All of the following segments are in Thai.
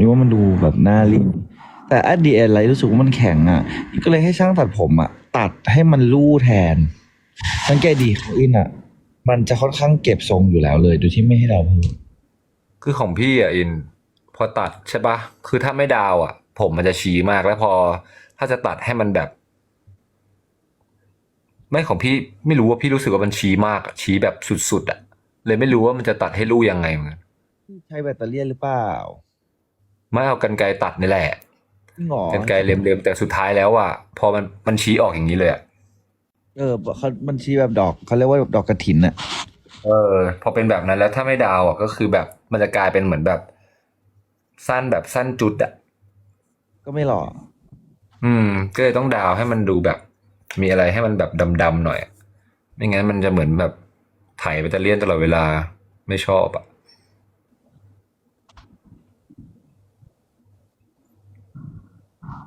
นี่ว่ามันดูแบบน่ารีบแต่อัดดีเอ็นอะไรรู้สึกว่ามันแข็งอะก็เลยให้ช่างตัดผมอะตัดให้มันลู่แทนสังเกตดีของอินอะ มันจะค่อนข้างเก็บทรงอยู่แล้วเลย โดยที่ไม่ให้เราเพิ่มคือของพี่อะอิน พอตัดใช่ปะคือถ้าไม่ดาวอะ ผมมันจะชี้มากแล้วพอ ถ้าจะตัดให้มันแบบ ไม่ของพี่ไม่รู้ว่าพี่รู้สึกว่ามันชี้มากอะชี้แบบสุดๆอะ เลยไม่รู้ว่ามันจะตัดให้ลู่ยังไงเหมือนกันใช้แบตเตอรี่หรือเปล่า ไม่เอากันไกรตัดนี่แหละจริงเหรอกันไกรเล็มๆแต่สุดท้ายแล้วอะพอมันมันชี้ออกอย่างนี้เลยอะเออเขามันชี้แบบดอกเขาเรียกว่าดอกกระถินอะ เออ พอเป็นแบบนั้นแล้วถ้าไม่ดาวอะก็คือแบบมันจะกลายเป็นเหมือนแบบ สั้นแบบสั้นจุดอะก็ไม่หล่ออืม ก็เลยต้องดาวให้มันดูแบบ มีอะไรให้มันแบบดำๆหน่อย ไม่งั้นมันจะเหมือนแบบไถไปตะเลียนตลอดเวลาไม่ชอบอะ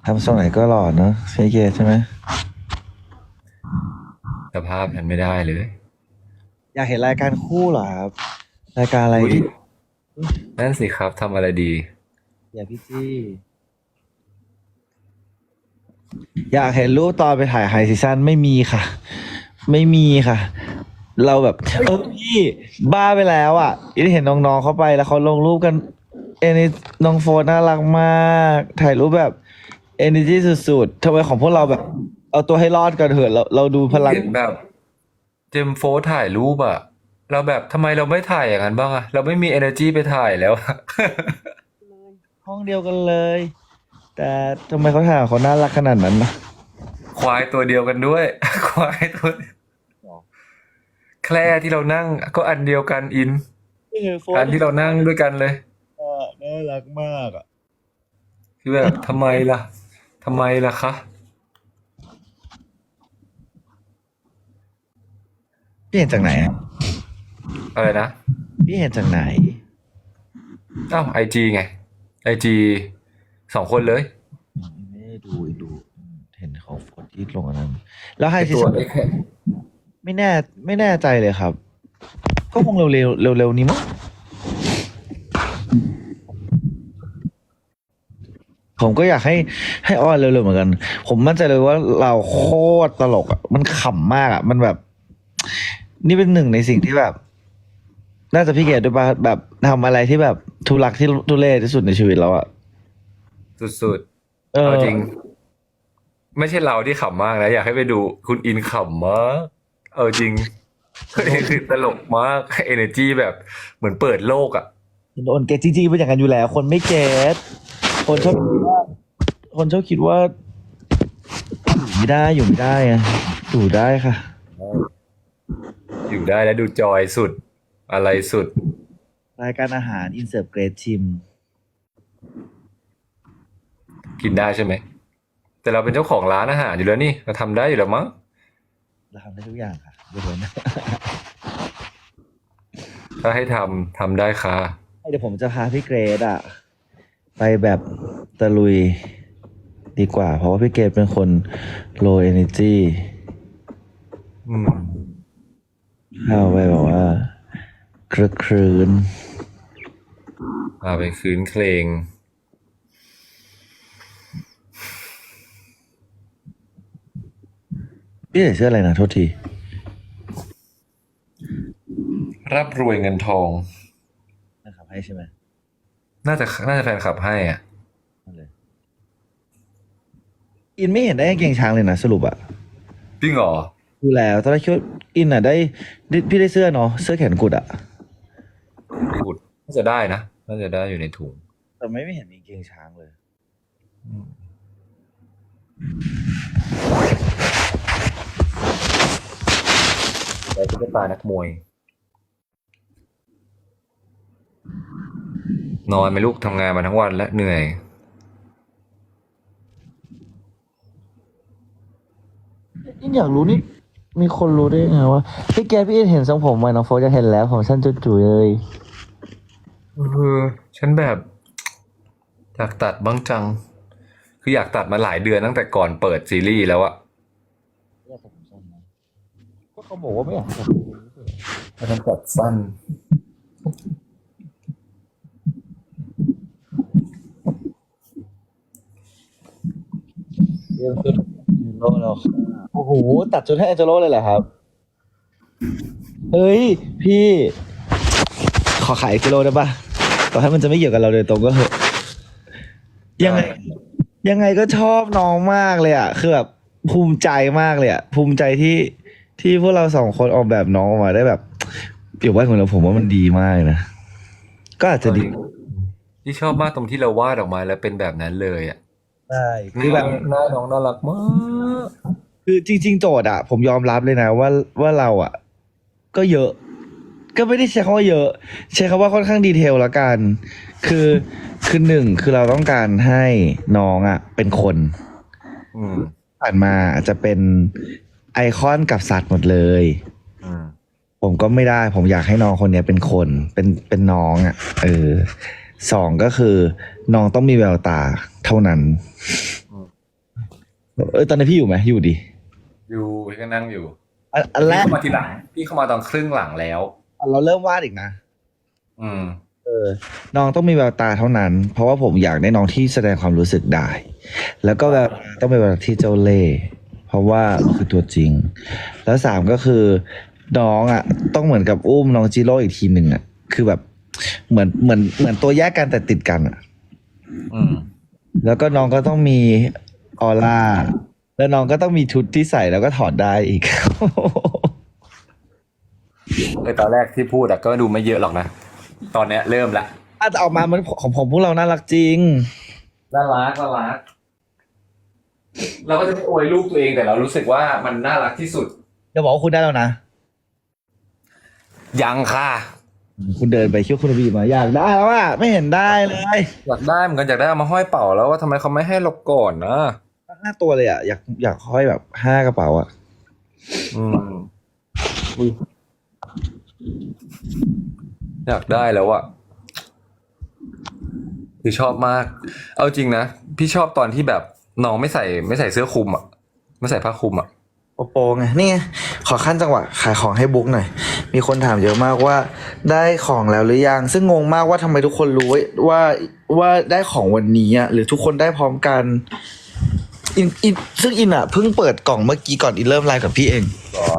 ทำทรงไหนก็หล่อเนอะใช่เกใช่ไหมสภาพมันไม่ได้เลย อยากเห็นรายการคู่เหรอครับ รายการอะไรอุ๊ยที่นั่นสิครับทำอะไรดี อยากพี่จี้อยากเห็นรูปตอนไปถ่ายไฮซีซั่นไม่มีค่ะ ไม่มีค่ะ เราแบบเออพี่บ้าไปแล้วอะอีได้เห็นน้องๆเขาไปแล้วเขาลงรูปกัน เอ็นน้องโฟนน่ารักมาก ถ่ายรูปแบบ เอเนจีสุดๆทำไมของพวกเราแบบ เอาตัวให้รอดกันเถอะเราเราดูพลัง เห็นแบบเจมส์โฟร์ถ่ายรูปอะเราแบบทำไมเราไม่ถ่ายอย่างนั้นบ้างอะเราไม่มี energy ไปถ่ายแล้วอะ ห้องเดียวกันเลย แต่ทำไมเขาถ่ายเขาน่ารักขนาดนั้นนะควายตัวเดียวกันด้วย ควายตัวเดียวแคร่ที่เรานั่งก็อันเดียวกันอิน อันที่เรานั่งด้วยกันเลย น่ารักมากอะ คือแบบทำไมล่ะ ทำไมล่ะคะ พี่เห็นจากไหนอะอะไรนะพี่เห็นจากไหน อ้าวไอจีไงไอจีสองคนเลยไม่ได้ดูดูเห็นเขาโพสต์ที่ลงอันนั้น แล้วไฮไอซีตัวซั่นไอแค่ไม่แน่ ไม่แน่ใจเลยครับ ก็คงเร็วเร็วๆเร็วๆนี้มั้ง ผมก็อยากให้ให้อ้อนเร็วๆเหมือนกัน ผมมั่นใจเลยว่าเราโคตรตลกอะมันขำมากอะมันแบบ นี่เป็นหนึ่งในสิ่งที่แบบ น่าจะพี่เกดด้วยป่ะแบบทำอะไรที่แบบทุลักที่ทุเรศที่สุดในชีวิตแล้วอะสุดเอๆอเอาจริง ไม่ใช่เราที่ขำมากนะอยากให้ไปดูคุณอินขำมากเอาจริงคือตลกมาก energy แบบเหมือนเปิดโลกอะโดนเกตจริงๆเป็นอย่างนั้นอยู่แล้ว คนไม่เก็ต คนชอบคิดว่าคนชอบคิดว่าอยู่ไม่ได้อยู่ไม่ได้อะอยู่ได้ค่ะ อยู่ได้แล้วดูจอยสุด อะไรสุด รายการอาหารอินเสิร์ฟเกรดชิม กินได้ใช่ไหม แต่เราเป็นเจ้าของร้านอาหารอยู่แล้วนี่ เราทำได้อยู่แล้วมั้ง เราทำได้ทุกอย่างค่ะยกเว้นถ้าให้ทำทำได้ค่ะ เดี๋ยวผมจะพาพี่เกรดอะ ไปแบบตะลุยดีกว่า เพราะว่าพี่เกรดเป็นคน low energy อืมเข้าไปแบบว่าคลึกครื้นพาไปคืนเพลง พี่ใส่เสื้ออะไรนะโทษที รับรวยเงินทองนะครับให้ใช่ไหม น่าจะน่าจะแฟนคลับให้อะนั่นเลยอินไม่เห็นได้กางเกงช้างเลยนะสรุปอะจริงเหรอดูแล้วตอนแรกคิดว่าอินอะได้ได้พี่ได้เสื้อเนาะเสื้อแขนกุดอะขุดน่าจะได้นะน่าจะได้อยู่ในถุง แต่ไม่ไม่เห็นมีกางเกงช้างเลยแล้วก็ตานักมวย นอนไหมลูกทำงานมาทั้งวันแล้วเหนื่อยอินอยากรู้นี่ มีคนรู้ได้ไงว่าพี่แกพี่อินเห็นทรงผมไหมน้องโฟจะเห็นแล้วผมสั้นจุ๋ยๆเลยเออฉันแบบอยากตัดบ้างจัง คืออยากตัดมาหลายเดือนตั้งแต่ก่อนเปิดซีรีส์แล้วอะอยากตัดผมสั้นไหมก็เขาบอกว่าไม่อยากตัดแต่ฉันตัดสั้น ยนชุดเอเจโร่แล้วค่ะโอ้โหตัดชุดให้เอเจโร่เลยเหรอครับ เฮ้ย พี่ ขอขายเอเจโร่ได้ปะต่อให้มันจะไม่เกี่ยวกับเราโดยตรงก็เหอะยังไง ยังไงก็ชอบน้องมากเลยอะคือแบบภูมิใจมากเลยอะภูมิใจที่ที่พวกเราสองคนออกแบบน้องออกมาได้แบบอยู่ว่าของเราผมว่ามันดีมากเลยนะก็อาจจะดี ที่ชอบมากตรงที่เราวาดออกมาแล้วเป็นแบบนั้นเลยอะ ใช่คืคืออแบแบบบหน้าน้องน่ารักมากคือจริง ๆ โจทย์อะ ผมยอมรับเลยนะว่าว่าเราอะ ก็เยอะ ก็ไม่ได้ใช้คำว่าเยอะ ใช้คำว่าค่อนข้างดีเทลละกัน คือคือหนึ่งคือเราต้องการให้น้องอะ เป็นคนอืมผ่านมาจะเป็นไอคอนกับสัตว์หมดเลย อืมผมก็ไม่ได้ ผมอยากให้น้องคนเนี้ยเป็นคนเป็นเป็นน้องอะ เออ สองก็คือ น้องต้องมีแววตาเท่านั้น เออตอนนี้พี่อยู่ไหมอยู่ดิอยู่พี่ก็นั่งอยู่อันอันแรพี่กเข้ามาทีหลัง พี่เข้ามาตอนครึ่งหลังแล้ว เราเริ่มวาดอีกนะ อืม เออน้องต้องมีแววตาเท่านั้น เพราะว่าผมอยากได้น้องที่แสดงความรู้สึกได้ แล้วก็แววตาต้องเป็นแววตาที่เจ้าเล่ห์เพราะว่าคือตัวจริง แล้วสามก็คือ น้องอะ ต้องเหมือนกับอุ้มน้องจิโร่อีกทีหนึ่งอะ คือแบบ เหมือนเหมือนเหมือนตัวแยกกันแต่ติดกันอะอืมแล้วก็น้องก็ต้องมีออร่าแล้วน้องก็ต้องมีชุดที่ใส่แล้วก็ถอดได้อีกเออตอนแรกที่พูดอะก็ดูไม่เยอะหรอกนะ ตอนเนี้ยเริ่มละอาจจะออกมามันของผมพวกเราน่ารักจริง น่ารักน่ารัก เราก็จะไม่อวยลูกตัวเองแต่เรารู้สึกว่ามันน่ารักที่สุดจะบอกว่าคุณได้แล้วนะ ยังค่ะ คุณเดินไปคิดว่าคุณบีมาอยากได้แล้วอะไม่เห็นได้เลยอยากได้เหมือนกันอยากได้เอามาห้อยเป่าแล้วว่าทำไมเขาไม่ให้เราก่อนนะห้าตัวเลยอะอยากอยากห้อยแบบห้ากระเป๋าอะอืมอุ๊ยอยากได้แล้วอะคือชอบมาก เอาจริงนะ พี่ชอบตอนที่แบบน้องไม่ใส่ไม่ใส่เสื้อคลุมอะไม่ใส่ผ้าคลุมอะโปโปไงนี่ไงขอขั้นจังหวะขายของให้บุ๊กหน่อย มีคนถามเยอะมากว่าได้ของแล้วหรือยัง ซึ่งงงมากว่าทำไมทุกคนรู้ว่าว่าได้ของวันนี้อะหรือทุกคนได้พร้อมกันอินอินซึ่งอินอะเพิ่งเปิดกล่องเมื่อกี้ก่อนอินเริ่มไลน์กับพี่เองหรอ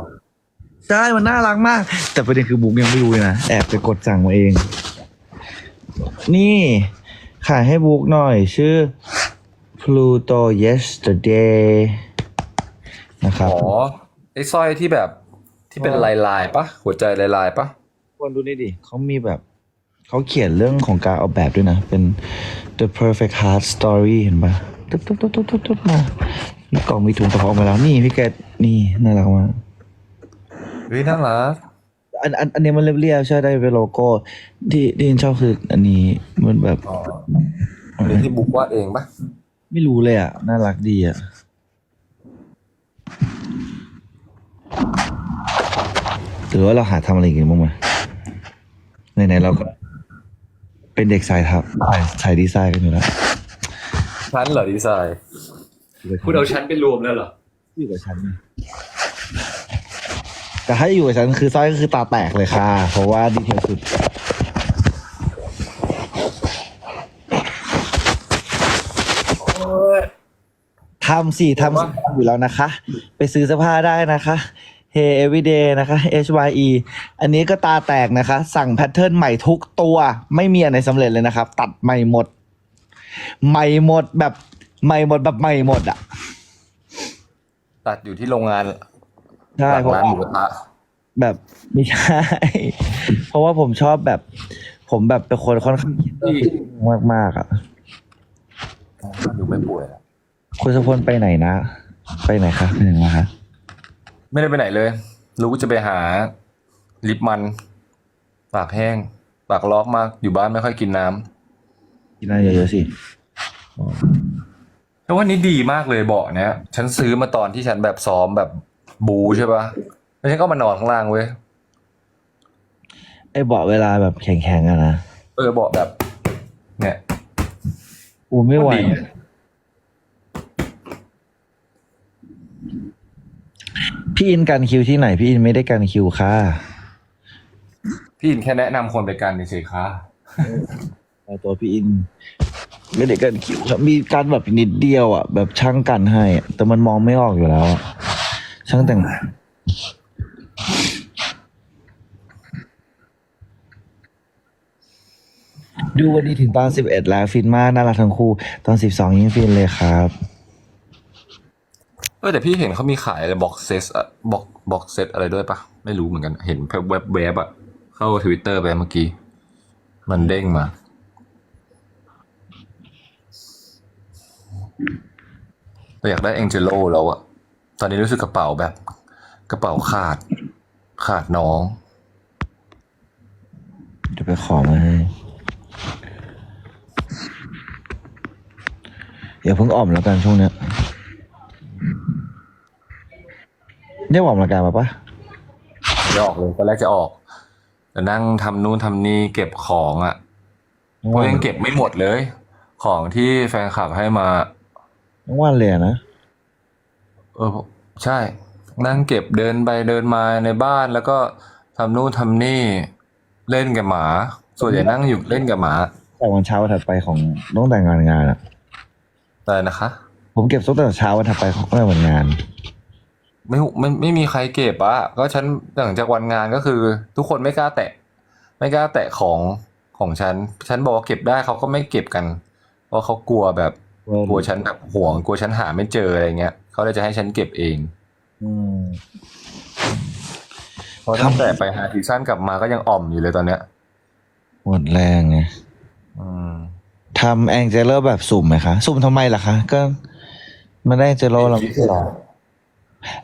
ใช่มันน่ารักมาก แต่ประเด็นคือบุ๊กยังไม่รู้เลยนะแอบไปกดสั่งมาเอง นี่ขายให้บุ๊กหน่อย ชื่อ Pluto Yesterday นะครับอ๋อไอ้สร้อยที่แบบ ที่เป็นลายลายๆปะหัวใจลายลายๆปะคนดูนี่ดิเขามีแบบ เขาเขียนเรื่องของการออกแบบด้วยนะ เป็น The Perfect Heart Story เห็นปะตุ๊บตุ๊บตุ๊บตุ๊บตุ๊บตุ๊บมามีกล่องมีถุงกระเพาะมาแล้วนี่พี่แกดนี่น่ารักมากเฮ้ยน่ารักอันอันอันนี้มันเรียบๆใช่ได้เป็นโลโก้ ที่ที่ฉันชอบคืออันนี้มันแบบอ๋อเป็นที่บุ๊กวาดเองปะไม่รู้เลยอะ น่ารักดีอะ หรือว่าเราหาทำอะไรอย่างงี้บ้างไหมไหนๆเราก็ เป็นเด็กสายทับสายสายดีไซน์กันอยู่แล้วชั้นเหรอดีไซน์คุณเอาชั้นไปรวมแล้วเหรออยู่กับฉันไงแต่ถ้าอยู่กับฉันคือสร้อยก็คือตาแตกเลยค่ะ เพราะว่าดีเทลสุด ทำสี่ทำสี่อยู่แล้วนะคะ ไปซื้อเสื้อผ้าได้นะคะ Hey Everyday นะคะ HYE อันนี้ก็ตาแตกนะคะ สั่งแพทเทิร์นใหม่ทุกตัว ไม่มีอันไหนสำเร็จเลยนะครับ ตัดใหม่หมด ใหม่หมดแบบใหม่หมดแบบใหม่หมดอะตัดอยู่ที่โรงงานใช่หลังเพราะร้านว่าหมูกระทะแบบไม่ใช่ เพราะว่าผมชอบแบบ ผมแบบเป็นคนค่อนข้างคิดมากมากๆอะดูไม่ป่วยอะคุณสะพลไปไหนนะ ไปไหนคะไปไหนมาคะ ไม่ได้ไปไหนเลย รู้จะไปหาลิปมัน ปากแห้ง ปากล็อกมาก อยู่บ้านไม่ค่อยกินน้ำกินอะไรเยอะๆสิแต่ว่านี้ดีมากเลยเบาะเนี้ยฉันซื้อมาตอนที่ฉันแบบซ้อมแบบบูใช่ปะแล้วฉันก็มานอนข้างล่างเว้ยไอ้เบาะเวลาแบบแข็งๆอะนะเออเบาะแบบ เนี่ยอูไม่ไหว ก็ดี พี่อินกันคิวที่ไหน พี่อินไม่ได้กันคิวค่ะ พี่อินแค่แนะนำคนไปกันเฉยๆค่ะแต่ตัวพี่อินไม่ได้กันคิวครับมีการแบบนิดเดียวอะแบบช่างกันให้อะแต่มันมองไม่ออกอยู่แล้วอะช่างแต่งหน้าดูวันนี้ถึงตอนสิบเอ็ดแล้วฟินมากน่ารักทั้งคู่ ตอนสิบสองยิ่งฟินเลยครับเออแต่พี่เห็นเขามีขายอะไรบ็อกเซตอะบ็อกบ็อกเซตอะไรด้วยปะไม่รู้เหมือนกัน เห็นเว็บเว็บอะเข้าทวิตเตอร์ไปเมื่อกี้ มันเด้งมา เราอยากได้แองเจโลแล้วอะตอนนี้รู้สึกกระเป๋าแบบ กระเป๋าขาด ขาดน้อง จะไปขอมาให้อย่าเพิ่งอ่อมแล้วกันช่วงเนี้ย ได้ออกกำลังกายมาปะไม่ออกเลยตอนแรกจะออกแต่นั่งทำนู่นทำนี่เก็บของอะ่ะเพราะยังเก็บไม่หมดเลย ของที่แฟนคลับให้มา ทั้งวันเลยอะนะเออใช่ นั่งเก็บเดินไปเดินมาในบ้านแล้วก็ทำนู่นทำนี่เล่นกับหมา ส่วนใหญ่นั่งอยู่เล่นกับหมา แต่วันเช้าวันถัดไปของต้องแต่งงานงานอะอะไรนะคะ ผมเก็บตั้งแต่เช้าวันถัดไปของตั้งแต่วันงาน ไม่ไม่ไม่มีใครเก็บอะก็ฉันหลังจากวันงานก็คือ ทุกคนไม่กล้าแตะ ไม่กล้าแตะของของฉัน ฉันบอกว่าเก็บได้เขาก็ไม่เก็บกันเพราะเขากลัวแบบกลัวฉันแบบห่วงกลัวฉันหาไม่เจออะไรเงี้ยเขาเลยจะให้ฉันเก็บเองอืมเพราะตั้งแต่ไปหาซีซั่นกลับมาก็ยังอ่อมอยู่เลยตอนเนี้ยหมดแรงไงอืมทำแองเจลเลอร์แบบสุ่มไหมคะ สุ่มทำไมล่ะคะ ก็มันได้แองเจลเลอร์เราไม่ใช่หรอ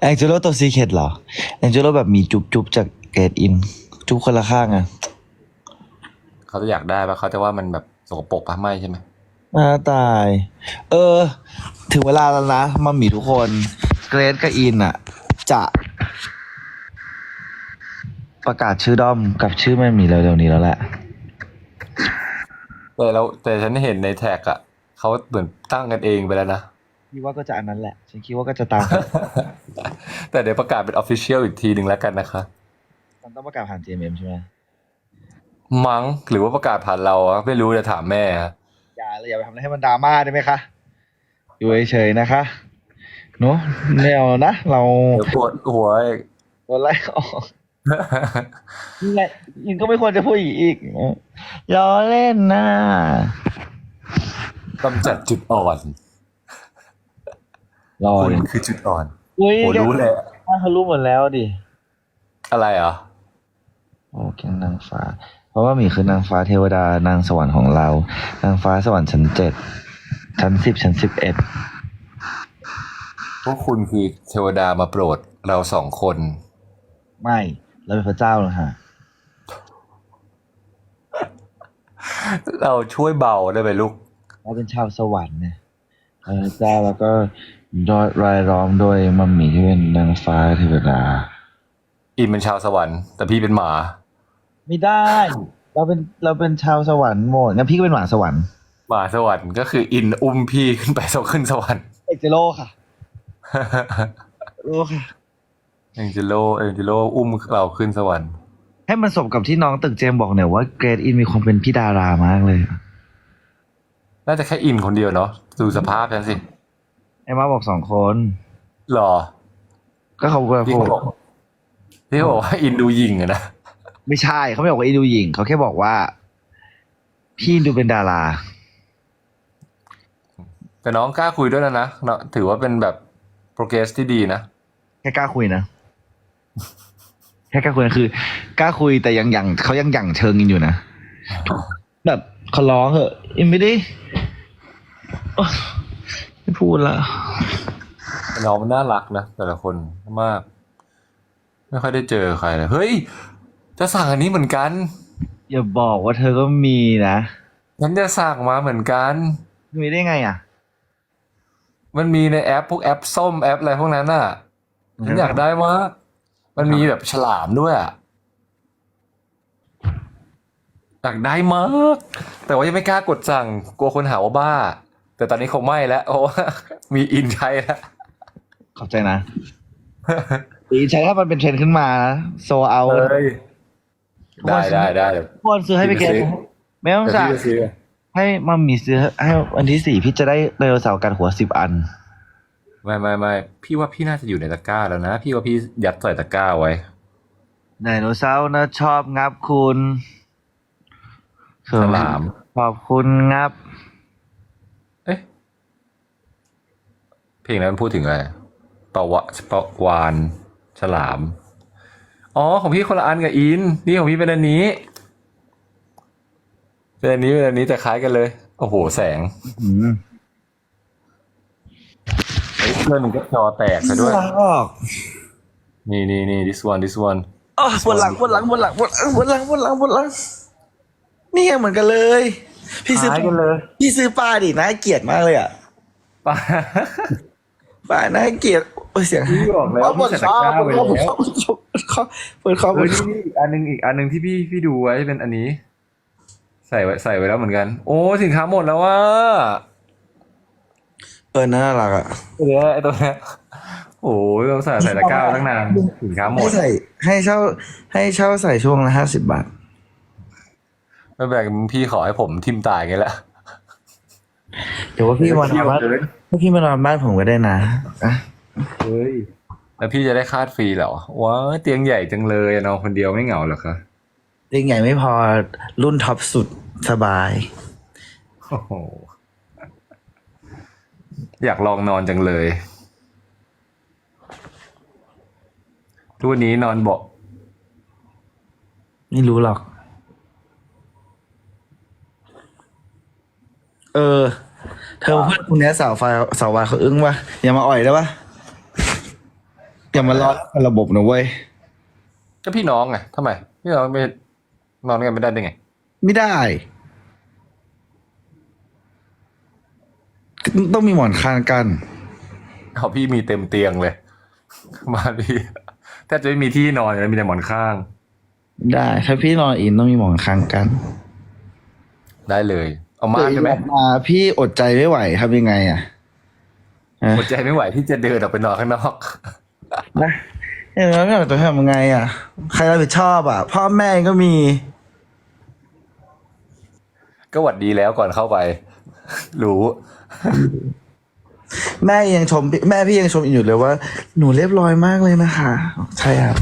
แองเจลเลอร์ตัวซีเคดเหรอ แองเจลเลอร์แบบมีจุ๊บจุ๊บจากเกรดอิน จุ๊บคนละข้างอะเขาจะอยากได้ปะเขาจะว่ามันแบบสกปรกปะไม่ใช่ไหมน่าตาย เออ ถึงเวลาแล้วนะมามีทุกคน เกรดกับอินอะจะประกาศชื่อด้อมกับชื่อแม่หมีเร็วๆนี้แล้วแหละ แต่เราแต่ฉันเห็นในแท็กอะเขาเหมือนตั้งกันเองไปแล้วนะ คิดว่าก็จะอันนั้นแหละ ฉันคิดว่าก็จะตาม แต่เดี๋ยวประกาศเป็นออฟฟิเชียลอีกทีหนึ่งแล้วกันนะคะมันต้องประกาศผ่าน JMM ใช่ไหมมั้งหรือว่าประกาศผ่านเราอะไม่รู้จะถามแม่อะอย่าเลยอย่าไปทำอะไรให้มันดราม่าได้ไหมคะ อยู่เฉยๆนะคะเนาะแนวนะ เราเดี๋ยวปวดหัวอีก โดนไล่ออกนี่ไงยิงก็ไม่ควรจะพูดอีกอีกล้อเล่นนะ กำจัดจุดอ่อน รอคุณดิคือจุดอ่อนอุ้ยโอ้รู้เลยอะเขารู้หมดแล้วดิ อะไรเหรอ โอ้แกงนางฟ้า เพราะว่าหมีคือนางฟ้าเทวดานางสวรรค์ของเรา นางฟ้าสวรรค์ชั้นเจ็ดชั้นสิบชั้นสิบเอ็ดพวกคุณคือเทวดามาโปรดเราสองคน ไม่เราเป็นพระเจ้าเลยฮะเราช่วยเบาได้ไหมลูก เราเป็นชาวสวรรค์เนี่ยพระเจ้าแล้วก็ รายล้อมโดยมัมหมี่ที่เป็นนางฟ้าเทวดาอินเป็นชาวสวรรค์แต่พี่เป็นหมา ไม่ได้ เราเป็นเราเป็นชาวสวรรค์หมดงั้นพี่ก็เป็นหมาสวรรค์หมาสวรรค์ก็คืออินอุ้มพี่ขึ้นไปสขึ้นสวรรค์เอกเจโลค่ะโลค่ะเอ็งเจโลเอ็งเจโลอุ้มเราขึ้นสวรรค์ให้มันสมกับที่น้องตึกเจมส์บอกเนี่ยว่าเกรดอินมีความเป็นพี่ดารามากเลย น่าจะแค่อินคนเดียวเนาะดูสภาพฉันสิไอ้มาบอกสองคนหรอ ก็เขาก็พี่พูเขาดบอกพี่เขาบอกว่าอินดูยิงอะนะไม่ใช่เขาไม่บอกว่าอินดูหญิงเขาแค่บอกว่า พี่ดูเป็นดารา แต่น้องกล้าคุยด้วยนะนะเนาะถือว่าเป็นแบบโปรเกรสที่ดีนะแค่กล้าคุยนะแค่กล้าคุยนะคือกล้าคุยแต่ยังยังเขายังยังเชิงกันอยู่นะแบบเขาร้องเหอะอินไม่ได้โอ๊ย ไม่พูดละน้องมันน่ารักนะแต่ละคนมาก ไม่ค่อยได้เจอใครเลยเฮ้ย จะสั่งอันนี้เหมือนกัน อย่าบอกว่าเธอก็มีนะฉันจะสั่งมาเหมือนกัน มีได้ไงอะ มันมีในแอปพวกแอปส้มแอปอะไรพวกนั้นน่ะฉันอยากได้มากมันมีแบบฉลามด้วยอะอยากได้มาก แต่ว่ายังไม่กล้ากดสั่งกลัวคนหาว่าบ้า แต่ตอนนี้คงไม่แล้วเพราะว่ามีอินใช้แล้วขอบใจนะดีใช้ถ้ามันเป็นเทรนด์ขึ้นมาโซเอาเฮ้ยได้ได้ได้เดี๋ยวทุกคนซื้อให้ไปเกณฑ์ไม่ต้องเดี๋ยวสั่งพี่ไปซื้อให้มัมมีซื้อให้วันที่สี่พี่จะได้ไดโนเสาร์กันหัวสิบอัน ไม่ไม่ไม่พี่ว่าพี่น่าจะอยู่ในตะกร้าแล้วนะ พี่ว่าพี่ยัดใส่ตะกร้าไว้ไดโนเสาร์นะชอบงับคุณฉลามขอบคุณงับ เอ๊ะ เพ ลงนั้นมันพูดถึงอะไรปะวะปะวานฉลาม อ๋อ ของพี่คนละอันกับอิน นี่ของพี่เป็นอันนี้ เป็นอันนี้เป็นอันนี้แต่คล้ายกันเลย โอ้โห แสงอืมเฮ้ยเพื่อนมันก็จอแตกซะด้วยออกนี่นี่นี่ this one this one อ๋อปวดหลังปวดหลังปวดหลังปวดหลังปวดหลังปวดหลังปวดหลังนี่ไงเหมือนกันเลย พี่ซื้อคล้ายกันเลยพี่ซื้อปลาดิน่าเกลียดมากเลยอะป้า ปลาน่าเกลียดโอ้ยเสียงพี่บอกแล้วเอาปวดพี่ใส่คอตะกร้าปวดไว้คอปวดแล้ควอปวดคอปวดคอปวดคอปเอวอดคอนี่อีกอันหนึงอีกอันหนึงที่พี่พี่ดูไว้เป็นอันนี้ ใส่ไว้ใส่ไว้แล้วเหมือนกัน โอ้สินค้าหมดแล้วว่าเออน่ารักอะเดี๋ยวไอ้ตัวเนี้ยโอ้ยเราใส่ใส่ตะกร้ามาตั้งนานสินค้าหมให้ด ใส่ให้เช่าให้เช่าใส่ช่วงละห้าสิบบาท ไม่แบ่งพี่ขอให้ผมทิมตายไงแหละ เดี๋ยวว่าพี่มานอนบ้าน ถ้าพี่มานอนบ้านผมก็ได้นะอะเฮ้ย แล้วพี่จะได้คาดฟรีเหรอว้าเตียงใหญ่จังเลยนอนคนเดียวไม่เหงาเหรอคะเตียงใหญ่ไม่พอรุ่นท็อปสุดสบาย โอ้โหอยากลองนอนจังเลยทุกวันนี้นอนเบาะไม่รู้หรอก เออ เธอเพื่อนคนนี้สาวไฟสาววายเขาอึ้งวะอย่ามาอ่อยได้ปะอย่ามาล้อกันระบบนะเว้ยก็พี่น้องไงทำไม พี่น้องไม่นอนกันไม่ได้ได้ไง ไม่ได้ ต้องมีหมอนข้างกันเอาพี่มีเต็มเตียงเลยบ้านพี่แทบจะไม่มีที่นอนเลยมีแต่หมอนข้าง ได้ ถ้าพี่นอนอินต้องมีหมอนข้างกัน ได้เลย เอาม่านได้ไหมเดี๋ยวอินออกมาพี่อดใจไม่ไหวทำยังไงอะฮะหัวใจไม่ไหวที่จะเดินออกไปนอนข้างนอกนะเออแล้วจะทำยังไง อะ ใครรับผิดชอบอะ พ่อแม่ก็มี ก็หวัดดีแล้วก่อนเข้าไป รู้แม่ยังชมพี่แม่พี่ยังชมอยู่เลยว่า หนูเรียบร้อยมากเลยนะคะ ใช่ครับ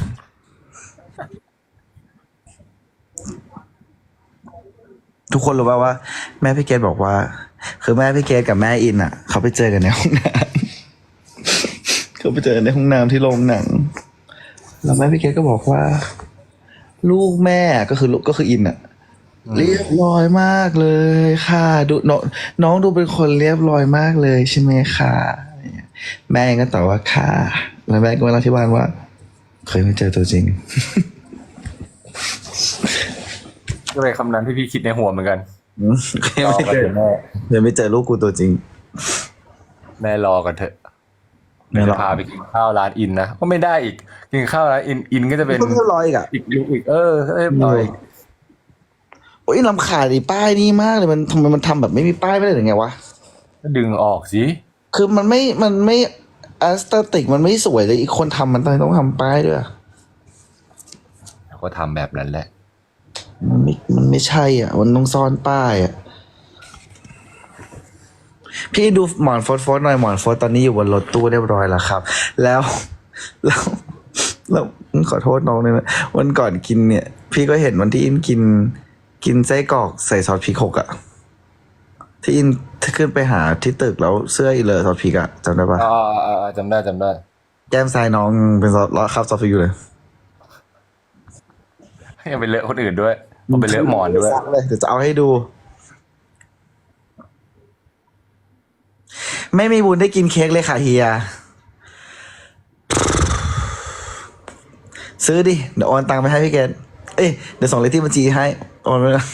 ทุกคนรู้ป่าว่าแม่พี่เกดบอกว่า คือแม่พี่เกดกับแม่อินอะ เขาไปเจอกันในห้องน้ำเขาไปเจอกันในห้องน้ำที่โรงหนัง แล้วแม่พี่เกดก็บอกว่า ลูกแม่ก็คือลูกก็คืออินอะเรียบร้อยมากเลยค่ะ ดูน้องน้องดูเป็นคนเรียบร้อยมากเลยใช่ไหมคะอะแม่ก็ตอบว่าค่ะแล้วแม่ก็มาเล่าที่บ้านว่า เคยไม่เจอตัวจริง ก็เลยคำนั้นที่พี่คิดในหัวเหมือนกันอืมเคยไม่เจอแม่เคยไม่เจอลูกกูตัวจริง แม่รอกันเถอะแม่จะพาไปกินข้าวร้านอินนะก็ไม่ได้อีกกินข้าวร้านอินอินก็จะเป็นเพิ่งเรียบร้อยอีกอะอีกยุคอีกเออเรียบร้อยอีกโอ้ยลำขาดไอ้ป้ายนี่มากเลยมันทำไมมันทำแบบไม่มีป้ายไม่ได้หรือไงวะดึงออกสิคือมันไม่มันไม่อ s สตติกมันไม่สวยเลยอีกคนทำมันต้องต้องทำป้ายด้วยก็ทำแบบนั้นแหละ มันไม่ มันไม่ใช่อะ มันต้องซ่อนป้ายอะ พี่ดูหมอนโฟดโฟดหน่อยหมอนโฟดตอนนี้อยู่บนรถตู้เรียบร้อยแล้วครับ แล้ว แล้วแล้วขอโทษน้องเลยนะ วันก่อนกินเนี่ย พี่ก็เห็นวันที่อินกิน กินไส้กรอกใส่ซอสพริกหกอะที่อินขึ้นไปหาที่ตึกแล้วเสื้ออีเลอซอสพริกอะจำได้ปะอ่าอ่าอ่าจำได้จำได้ แก้มซ้ายน้องเป็นซอสล้อครับซอสพริกอยู่เลยยังไปเลอะคนอื่นด้วย เอาไปเลอะหมอนด้วยซักเลยเดี๋ยวจะเอาให้ดู ไม่มีบุญได้กินเค้กเลยค่ะเฮีย ซื้อดิ เดี๋ยวโอนตังค์ไปให้พี่เกดเอ้ยเดี๋ยวส่งเลขที่บัญชีให้โอนไปเลย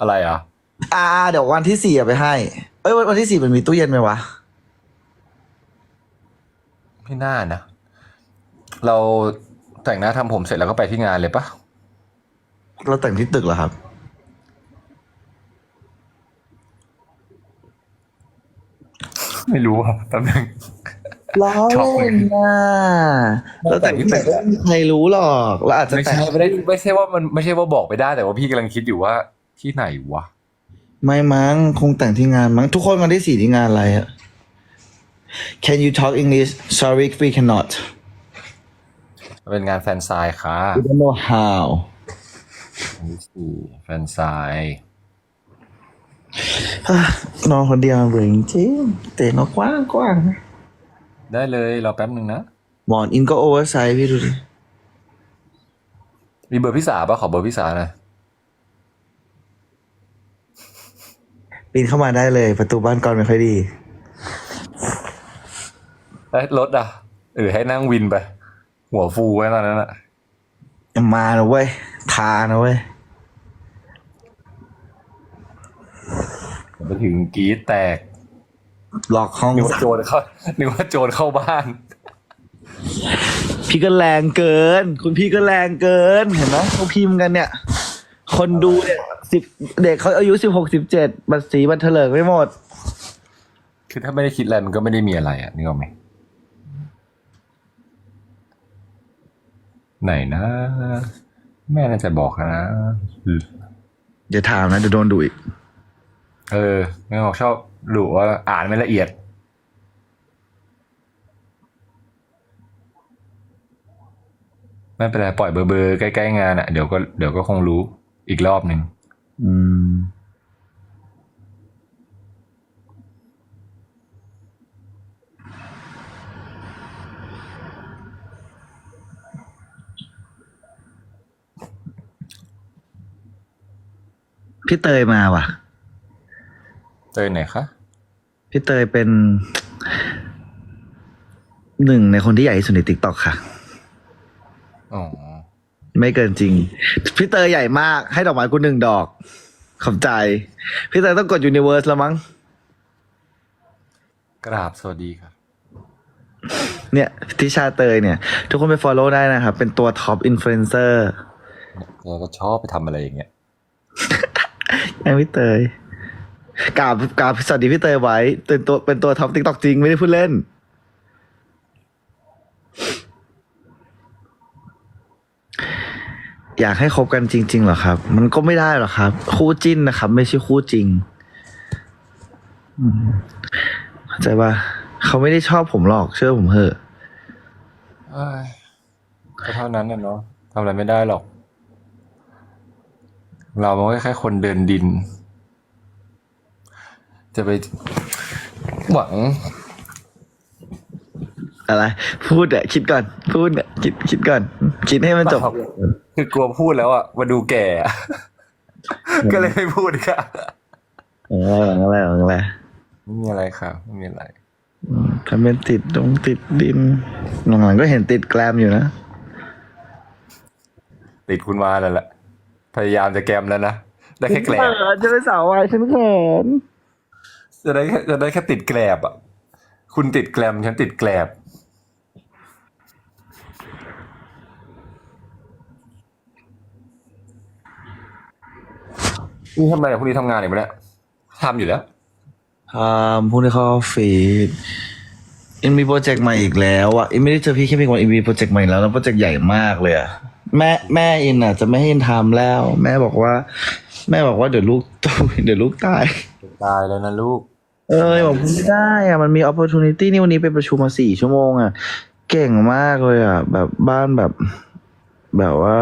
อะไรอะ อ่า เดี๋ยววันที่สี่อะไปให้ เอ้ยวันวันที่สี่มันมีตู้เย็นไหมวะ ไม่น่านะ เราแต่งหน้าทำผมเสร็จแล้วก็ไปที่งานเลยปะ เราแต่งที่ตึกเหรอครับ ไม่รู้อะแป๊บนึง ล้อช็อกเลเล่ย นนะเราแต่งที่ไหนก็ไม่มีใครรู้หรอกเราอาจจะไม่แต่งใช่ไม่ได้ไม่ใช่ว่ามันไม่ใช่ว่าบอกไปได้ แต่ว่าพี่กำลังคิดอยู่ว่าที่ไหนวะ ไม่มั้งคงแต่งที่งานมั้งทุกคนวันที่สี่ที่งานอะไรอะ Can you talk English Sorry we cannot เป็นงานแฟนซายค่ะ We don't know how วันที่สี่แฟนซายอะนอนคนเดียวเบื่อจริงๆเตียงก็กว้างกว้างนะได้เลยรอแป๊บหนึ่งนะ หมอนอินก็โอเวอร์ไซส์พี่ดูดิมีเบอร์พี่สาป่ะขอเบอร์พี่สาหน่อยปีนเข้ามาได้เลย ประตูบ้านก่อนไม่ค่อยดีได้รถอะเออให้นั่งวินไป หัวฟูไว้ตอนนั้นอะมานะเว้ย ทานะเว้ยไปถึงกรีดแตกล็อกห้องนึกว่าโจรเข้านึกว่าโจรเข้าบ้าน พี่ก็แรงเกิน คุณพี่ก็แรงเกินเห็นไหมเขาพิมพ์กันเนี่ย คนดูเนี่ยสิบเด็กเขาอายุสิบหกสิบเจ็ดบัตรสีบัตรเถลิงไม่หมด คือถ้าไม่ได้คิดอะไรมันก็ไม่ได้มีอะไรอะนึกออกไหมไหนนะ แม่น่าจะบอกนะอืมอย่าถามนะเดี๋ยวโดนดูอีก เออแม่บอกชอบหรูว่าอ่านไม่ละเอียด ไม่เป็นไรปล่อยเบอร์เบอร์ใกล้ๆงานอะเดี๋ยวก็เดี๋ยวก็คงรู้อีกรอบหนึ่งอืม พี่เตยมาว่ะเจอไหนคะพี่เตยเป็นหนึ่งในคนที่ใหญ่ที่สุดในติ๊กต็อกค่ะ อ๋อไม่เกินจริง พี่เตยใหญ่มากให้ดอกไม้กูหนึ่งดอก ขอบใจ พี่เตยต้องกดยูนิเว r ร์สแล้วมั้ง กราบสวัสดีครับเนี่ยทิชาเตยเนี่ย ทุกคนไป follow ได้นะครับ เป็นตัวท็อปอินฟลูเอนเซอร์แกก็ชอบไปทำอะไรอย่างเงี้ย ไอ้พี่เตยกราบกราบสวัสดีพี่เตยไว้เป็นตัวเป็นตัวท็อปติ๊กต็อกจริงไม่ได้พูดเล่น อยากให้คบกันจริง ๆ เหรอครับ มันก็ไม่ได้หรอกครับ คู่จิ้นนะครับ ไม่ใช่คู่จริงเข้าใจป่ะเขาไม่ได้ชอบผมหรอกเชื่อผมเถอะเอ้ยก็เท่านั้นน่ะเนาะทำอะไรไม่ได้หรอก เรามันก็แค่คนเดินดิน จะไปหวัง อะไร พูดอะคิดก่อน พูดอะคิดคิดก่อน คิดให้มันจบ คือกลัวพูดแล้วอะมาดูแก่อะก็เลยไม่พูดค่ะเออหลังอะไรหลังอะไรไม่มีอะไรค่ะไม่มีอะไรอืมทำเป็นติดตรงติดดินหลังๆก็เห็นติดแกลมอยู่นะ ติดคุณมาแล้วแหละ พยายามจะแกมแล้วนะ ได้แค่แกลบเขินจะไปสาววายฉันเขินจะได้แค่จะได้แค่ติดแกลบอะ คุณติดแกลมฉันติดแกลบนี่ทำไมอะพรุ่งนี้ทำงานอีกไหมเนี่ยทำอยู่แล้วอ่าพูดในข้อออฟฟีดอินมีโปรเจกต์ใหม่อีกแล้วอะอินไม่ได้เจอพี่แค่เพียงวันอินมีโปรเจกต์ใหม่แล้วแล้วโปรเจกต์ใหญ่มากเลยอะ แม่แม่อินอะ จะไม่ให้อินทำแล้ว แม่บอกว่า แม่บอกว่าเดี๋ยวลูกโตเดี๋ยวลูกตาย ตายแล้วนะลูก เออบอกไม่ได้อะมันมี opportunity นี่วันนี้ไปประชุมมาสี่ชั่วโมงอะ เก่งมากเลยอะ แบบบ้านแบบ แบบว่า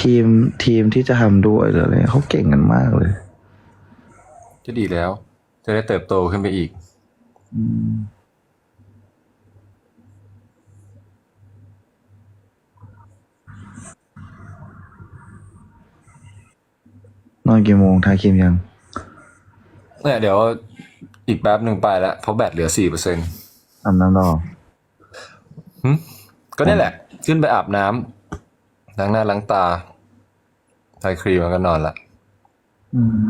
ทีมทีมที่จะทำด้วยหรืออะไรเขาเก่งกันมากเลย จะดีแล้ว จะได้เติบโตขึ้นไปอีกน อนกี่โมงทาครีมยัง เนี่ยเดี๋ยวอีกแป๊บหนึ่งไปแล้วเพราะแบตเหลือสี่เปอร์เซ็นต์อาบน้ำดอกก็นี่แหละ ขึ้นไปอาบน้ำล้างหน้าล้างตาทายครีมแล้วก็นอนละอืม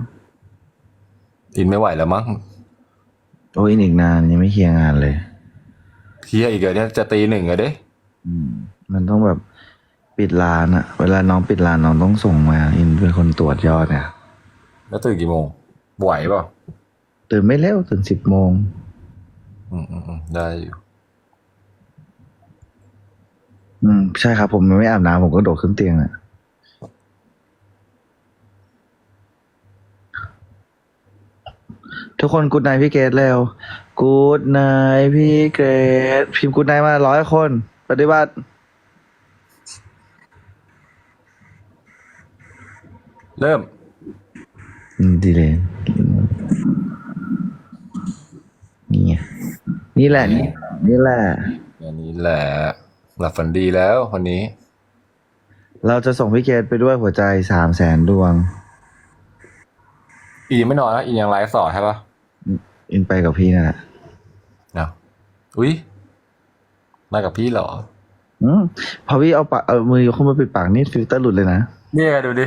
อินไม่ไหวแล้วมั้งโอ้ยอีกนานยังไม่เคลียร์งานเลยเที่ยอีกเดี๋ยวเนี่ยจะตีหนึ่งอะเด้อืมมันต้องแบบ ปิดร้านอะเวลาน้องปิดร้านน้องต้องส่งมา อินเป็นคนตรวจยอดเนี่ยแล้วตื่นกี่โมงไหวเปล่าตื่นไม่เร็วตื่นสิบโมงอืมอืมอืมได้อยู่อืมใช่ครับ ผมไม่อาบน้ำผมก็โดดขึ้นเตียงอะทุกคนกูดไนพี่เกตเร็วกูดไนพี่เกตพิมพ์กูดไนมาร้อยคน ปฏิบัติ เริ่มอืมดีเลยนี่ไงนี่แหละ นี่นี่แหละอันนี้แหละหลับฝันดีแล้ววันนี้ เราจะส่งพี่เกตไปด้วยหัวใจสามแสนดวง อีไม่นอนนะอียังไลฟ์สดใช่ปะอินไปกับพี่นั่นแหละเนาะอุ้ยมากับพี่เหรอ อืมพอพี่เอาปากเอามือยกขึ้นมาปิดปากนี่ฟิลเตอร์หลุดเลยนะ เนี่ยดูดิ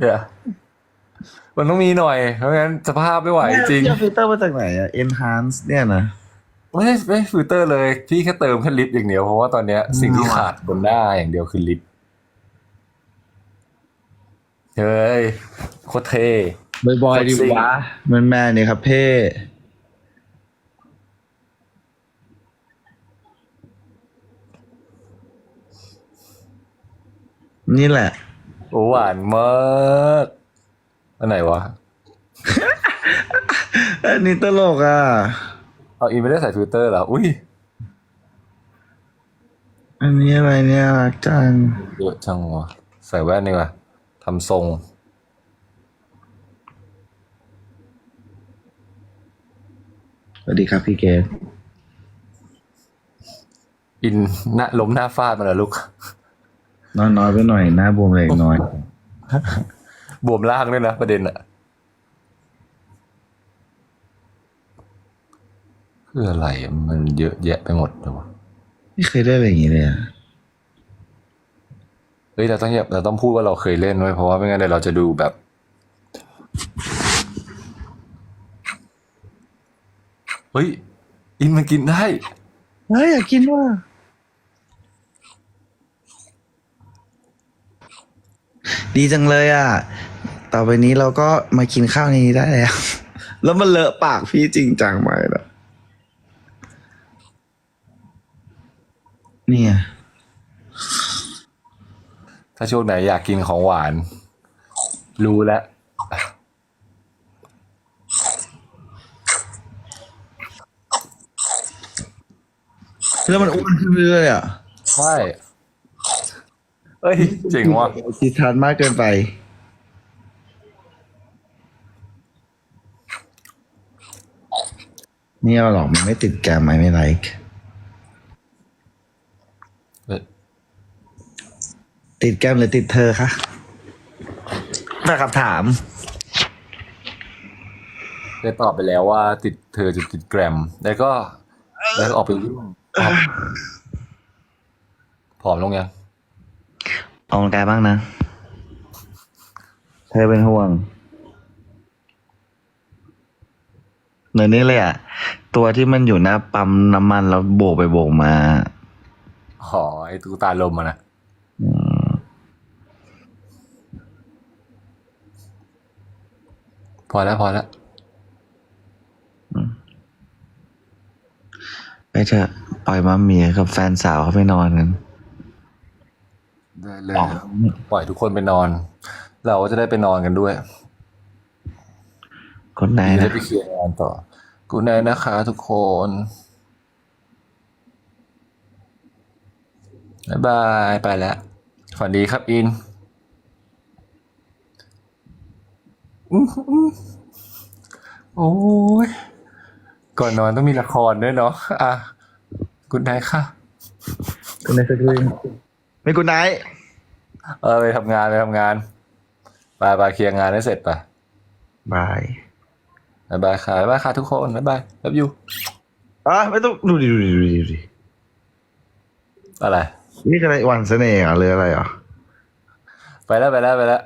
เดี๋ยวมันต้องมีหน่อย เพราะงั้นสภาพไม่ไหวจริงพี่เอาฟิลเตอร์มาจากไหนอะ enhance เนี่ยนะไม่ใช่ไม่ใช่ฟิลเตอร์เลยพี่แค่เติมแค่ลิปอย่างเดียวเพราะว่าตอนเนี้ยสิ่งที่อืมขาดบนหน้าอย่างเดียวคือลิปเฮ้ยโคตรเท่บอยๆดีวะแมนแมนๆเนี่ยครับเพ่นี่แหละโอ้ หวานมากอันไหนวะ อันนี้ตลกอะ เอาอินไม่ได้ใส่ฟิลเตอร์เหรอ อุ้ยอันนี้อะไรเนี่ยรักจังเยอะจังวะใส่แว่นดีกว่าทำทรง สวัสดีครับพี่เกดอินหน้าล้มหน้าฟาดมาแล้วลูก นอนน้อยไปหน่อยหน้าบวมเล็กน้อย บวมล่างด้วยนะประเด็นอะคืออะไรอะมันเยอะแยะไปหมดเลยวะไม่เคยได้อะไรอย่างนี้เลยอะเฮ้ยเราต้องเราต้องพูดว่าเราเคยเล่นไว้เพราะว่าไม่งั้นเดี๋ยวเราจะดูแบบ เฮ้ย อินมันกินได้เฮ้ยอยากกินว่ะ ดีจังเลยอะ ต่อไปนี้เราก็มากินข้าวในนี้ได้แล้ว แล้วมันเลอะปากพี่จริงจังไหมล่ะเนี่ย ถ้าช่วงไหนอยากกินของหวาน รู้แล้ว แล้วมันอ้วนขึ้นเรื่อยๆอะ ใช่ เอ้ยเจ๋งว่ะกินทานมากเกินไป นี่เอาหรอกมันไม่ติดแกมไหมไม่ไลค์เอ้ยติดแกมหรือติดเธอคะแฟนคลับถาม ได้ตอบไปแล้วว่า ติดเธอจะติดแกรม แล้วก็ แล้วก็ออกไปวิ่งออกผอมลงยัง ออกกำลังกายบ้างนะ เธอเป็นห่วงเหนือนี้เลยอะ ตัวที่มันอยู่หน้าปั๊มน้ำมันแล้วโบกไปโบกมาอ๋อไอ้ตุ๊กตาลมอะนะอืมพอแล้วพอแล้วไปเถอะปล่อยมัมมี่กับแฟนสาวเขาไปนอนกัน ได้เลยปล่อยทุกคนไปนอน เราก็จะได้ไปนอนกันด้วยคนไหนจะนะได้ไปเคลียร์งานต่อกูแน่นะคะทุกคนบ๊ายบายไปแล้วฝันดีครับอินอื้อหือโอ้ยก่อนนอนต้องมีละครด้วยเนาะอะกุณนายค่ะคุณไหนสักที ไม่คุณไหนเออไปทำงานไปทำงานไปไปเคลียร์งานให้เสร็จไปบายบายบายค่ะบายบายค่ะทุกคนบายบายรับยูอะไม่ต้องดูดิดูดิดูดิดูดิอะไรนี่อะไรวันเสน่ห์เหรอหรืออะไรเหรอไปแล้วไปแล้วไปแล้ว